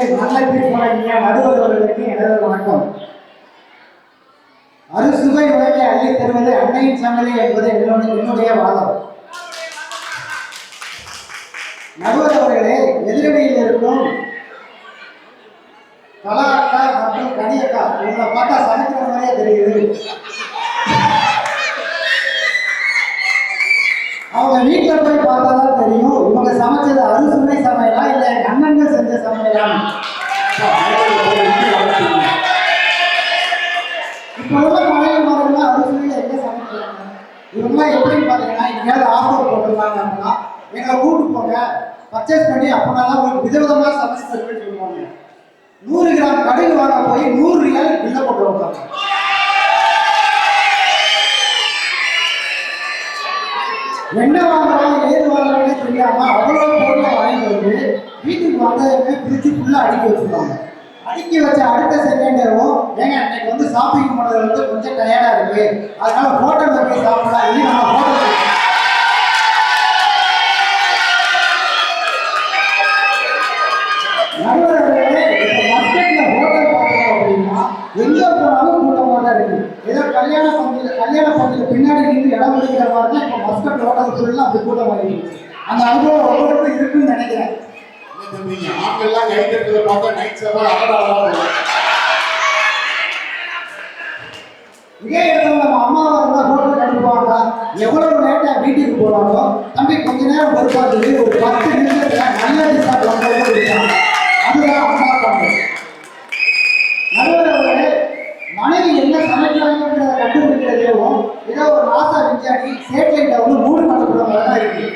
நல்ல எனது வணக்கம் அறுசுவை அள்ளி தருவது அன்னையின் சமையல் என்பது என்னுடைய வாதம் நடுவர் அவர்களே எதிரடியில் இருக்கும் கலா அக்கா மற்றும் கனி அக்கா பார்த்தா சமைக்கிற மாதிரியே தெரியுது அவங்க வீட்டுல போய் பார்த்தா தான் தெரியும். இவங்க சமைச்சது அறுசுவை சமையலா இல்ல எங்க அண்ணன்கள் செஞ்ச சமையலா? இப்போ உள்ள மனைவிமார்கள் அறுசுவையில எங்க சமைக்கிறாங்க? இவங்களாம் எப்படின்னு பார்த்தீங்கன்னா எங்கேயாவது ஆஃபர் போட்டிருந்தாங்க அப்படின்னா எங்களை கூட்டு போங்க பர்ச்சேஸ் பண்ணி அப்படின்னா தான் உங்களுக்கு விதவிதமாக சமைச்சு தருவேன்னு சொல்லுவாங்க. நூறு கிராம் கடையில் வாங்க போய் நூறு ரியால் பில்ல போட்டு வைப்பாங்க என்ன வாங்குறாங்க ஏது வாங்குறோம்னே தெரியாம அவ்வளோ பொருளை வாங்கிட்டு வந்து வீட்டுக்கு வந்ததுமே பிரிச்சு ஃபுல்லாக அடுக்கி வச்சுருவாங்க. அடுக்கி வச்ச அடுத்த செகண்டேவும் ஏங்க அன்னைக்கு வந்து ஷாப்பிங் பண்ணது வந்து கொஞ்சம் டயர்டாக இருக்கு. அதனால ஹோட்டலில் போய் சாப்பிடலாம். இல்லை நம்ம ஹோட்டல் எங்க அப்படின்னா போனாலும் கூட்டமாக தான் இருக்கு. ஏதோ கல்யாண கல்யாண பந்தியில் பின்னாடி நின்று இடம் பிடிக்கிற மாதிரி தான் இப்போ மஸ்கட் ஹோட்டல் ஃபுல்லாக அப்படி கூட்டமாக இருக்கு அந்த அனுபவம் ஒவ்வொருத்தரும் இருக்குன்னு நினைக்கிறேன். ஆண்கள்லாம் பார்த்தா அடடடடா போகும். இதே இடத்துல நம்ம அம்மாவை இருந்தால் ஹோட்டலுக்கு அனுப்புவாங்க எவ்வளவு லேட்டாக வீட்டுக்கு போகிறாங்களோ தம்பி கொஞ்ச நேரம் பொறுப்பாக்குது ஒரு பத்து நிமிஷத்துல நல்ல டிஸ்சாட் வந்து கொடுத்தாங்க அதுதான் அம்மா பண்றது நடுவர்களே மனைவி என்ன சமைக்கிறாங்கிறத கண்டுபிடிக்கிறதையும் ஏதோ ஒரு மாசா விஞ்ஞானி சேட்டலைட்டை வந்து மூடு பண்ணப்படுற மாதிரி தான் இருக்கு.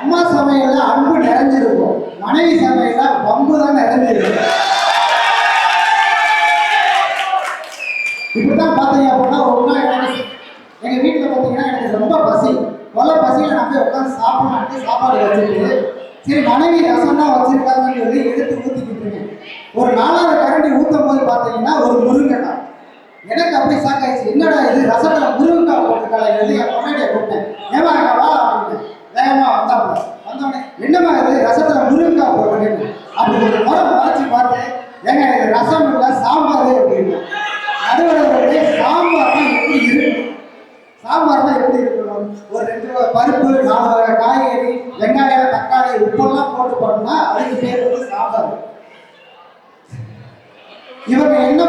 அம்மா சமையல்ல அன்பு நிறைஞ்சிருக்கும். மனைவி சமையல்ல பம்பு தான் நிறைஞ்சிருக்கும் இப்படிதான் பார்த்தீங்க அப்படின்னா ஒரு நாள் எனக்கு எங்க வீட்டில் பார்த்தீங்கன்னா எனக்கு ரொம்ப பசி. கொலை பசியில் நான் போய் உட்காந்து சாப்பிடலான்ட்டு சாப்பாடு வச்சுட்டு சரி மனைவி ரசம் தான் வச்சிருக்காங்கன்னு சொல்லி எடுத்து ஊற்றிக்கிட்டு இருக்கேன். ஒரு நாலாவது கரண்டி ஊற்றும் போது பார்த்தீங்கன்னா ஒரு முருங்கைக்காய் எனக்கு ஷாக் ஆயிடுச்சு என்னடா இது? ரசத்துல முருங்கைக்காய் போட்டிருக்காள் சொல்லி என் பொண்ணாடியை கூப்பிட்டேன் ஏமா அக்கா வா அப்படின்னு. வேகமா வந்தாப்புல. வந்தோடனே என்னமா இது? ரசத்துல முருங்கைக்காய் போட்டிருக்கேன் அப்படி ஒரு முறை மறைச்சு பார்த்து ஏங்க இது ரசம் இல்லை சாம்பார் அப்படின்னு. நடுவரவர்களே சாம்பார் தான் எப்படி இருக்கும் தான் எப்படி இருக்கணும்? ஒரு ரெண்டு வகை பருப்பு நாலு வகை காய்கறி வெங்காயம் தக்காளி உப்பெல்லாம் போட்டு பண்ணா அதுக்கு பேர் வந்து சாம்பார். இவங்க என்ன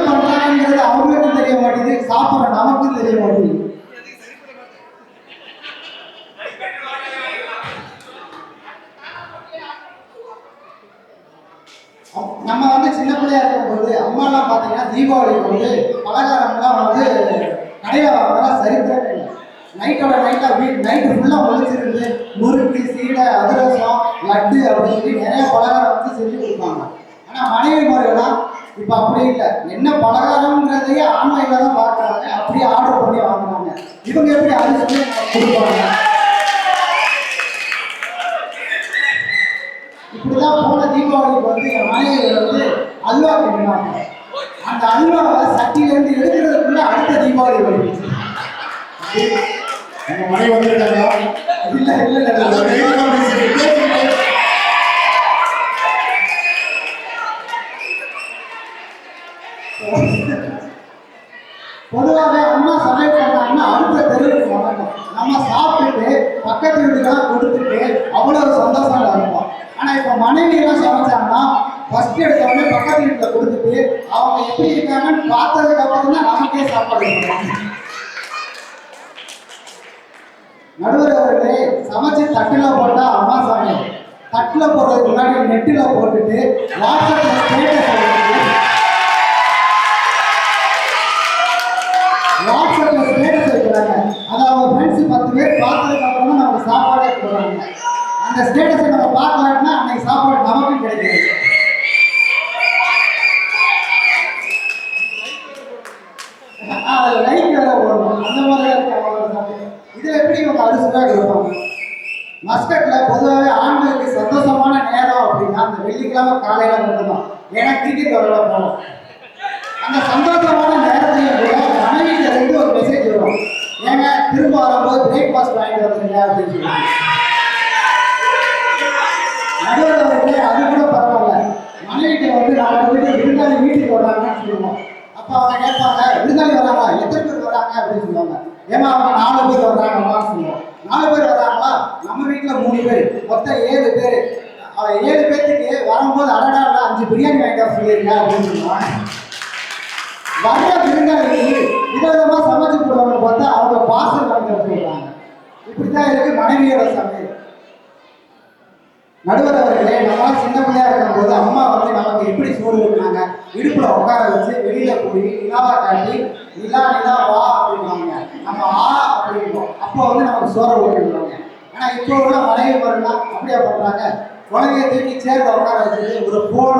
செய்யறது அவங்களுக்கும் தெரிய மாட்டேங்குது? சாப்பிட்ற நமக்கும் தெரிய மாட்டேங்குது. நம்ம வந்து சின்ன பிள்ளையா இருக்கும்போது அம்மாலாம் பார்த்தீங்கன்னா தீபாவளிக்கு வந்து பலகாரம்லாம் வந்து கடையில் வாங்கலாம் சரித்திரமே நைட்டோட நைட்டாக வீட் நைட்டு ஃபுல்லாக ஒழிச்சிருந்து முறுக்கு சீடை அதிரசம் லட்டு அப்படின்னு சொல்லி நிறைய பலகாரம் வந்து செஞ்சு கொடுப்பாங்க. ஆனால் மனைவி முறையெல்லாம் இப்போ அப்படி இல்லை. என்ன பலகாரம்ங்கிறதையே ஆன்லைனில் தான் பார்க்குறாங்க அப்படியே ஆர்டர் பண்ணி வாங்குறாங்க. இவங்க எப்படி சொல்லி கொடுப்பாங்க? இப்படிதான் போன தீபாவளிக்கு வந்து என் மனைவி வந்து அல்வா கிண்டினாங்க அந்த அல்வாவை சட்டியிலேருந்து எடுக்கிறதுக்குள்ள அடுத்த தீபாவளி வருது. உங்க மனைவி வந்திருக்காங்களா? இல்ல இல்ல இல்ல அந்த இல்ல. வெயில் காலம் சரி, பேசிட்டு. பொதுவாகவே அம்மா சமையல் பண்ணாங்கன்னா அடுத்த தெருவுக்கு வரணும் நம்ம சாப்பிட்டுட்டு பக்கத்து வீட்டுக்கெல்லாம் கொடுத்துட்டு அவ்வளவு சந்தோஷமா இருப்போம் ஆனா இப்ப மனைவி எல்லாம் சமைச்சாங்கன்னா ஃபர்ஸ்ட் எடுத்த உடனே பக்கத்து வீட்டுல கொடுத்துட்டு அவங்க எப்படி இருக்காங்கன்னு பார்த்ததுக்கு அப்புறம் தான் நமக்கே சாப்பாடு நடுவர் அவர்களே சமைச்சு தட்டுல போட்டா அம்மா சமையல். தட்டுல போடுறதுக்கு முன்னாடி நெட்டுல போட்டுட்டு வாட்ஸ்அப்ல ஸ்டேட்டஸ் வெள்ளிக்கிழமை காலையில மட்டும்தான் ஏன்னா கிரிக்கெட் விளையாட போகணும் அந்த சந்தோஷமான நேரத்தில் கூட மனைவியில இருந்து ஒரு மெசேஜ் வரும். ஏங்க திரும்ப வரும்போது பிரேக்ஃபாஸ்ட் வாங்கிட்டு வந்துருங்க அப்படின்னு சொல்லுவாங்க. நடுவில் அது கூட பரவாயில்ல. மனைவிட்ட வந்து நாலு வீட்டு விருந்தாளி வீட்டுக்கு வர்றாங்கன்னு சொல்லுவோம். அப்போ அவங்க கேட்பாங்க விருந்தாளி வராங்களா? எத்தனை பேர் வராங்க? அப்படின்னு சொல்லுவாங்க. ஏமா அடடால பிரியாணி வாங்கிட்டு வர அப்படின்னு சொல்லுவாங்க வர்ற விருந்தாளிக்கு விதவிதமாக சமைச்சு போடுவாங்க பார்த்தா அவங்க பாசம் வாங்கிட்டு சொல்லுவாங்க இப்படிதான் இருக்கு மனைவியோட சமையல். நடுவர் அவர்களே நம்ம சின்ன பிள்ளையா இருக்கும்போது அம்மா வந்து நமக்கு எப்படி சோறு இருக்காங்க இடுப்புல உட்கார வச்சு வெளியில போய் நிலாவை காட்டி நிலா நிலா வா அப்படின்வாங்க நம்ம ஆ அப்படிம்போம். அப்போ வந்து நமக்கு சோறை ஊட்டிடுவாங்க. ஆனா இப்போ உள்ள மனைவி வரலாம் அப்படியா பண்றாங்க குழந்தைய தூக்கி சேர்ந்து உட்கார வச்சுட்டு ஒரு போனோ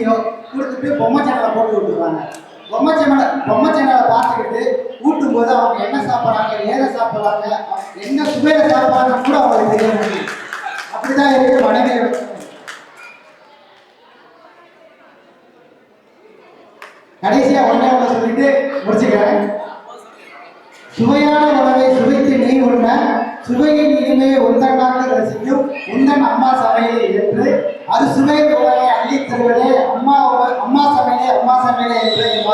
வீடியோ கொடுத்துட்டு பொம்மை சேனலை போட்டு விட்டுருவாங்க. பொம்மை சேனலை பொம்மை சேனலை பார்த்துக்கிட்டு ஊட்டும் போது அவங்க என்ன சாப்பிட்றாங்க ஏதை சாப்பிட்றாங்க என்ன சுவையில சாப்பிட்றாங்க கூட அவங்களுக்கு தெரிய முடியும் அப்படிதான் இருக்கு மனைவி கடைசியா ஒண்ணே சொல்லிட்டு முடிச்சுக்கிறேன். சுவையின் இனிமையை உந்தனாக ரசிக்கும் உந்தன் அம்மா சமையலை ஏற்று அது சுவை உலகை அள்ளி தருவதே அம்மா அம்மா சமையலே அம்மா சமையலே என்று என்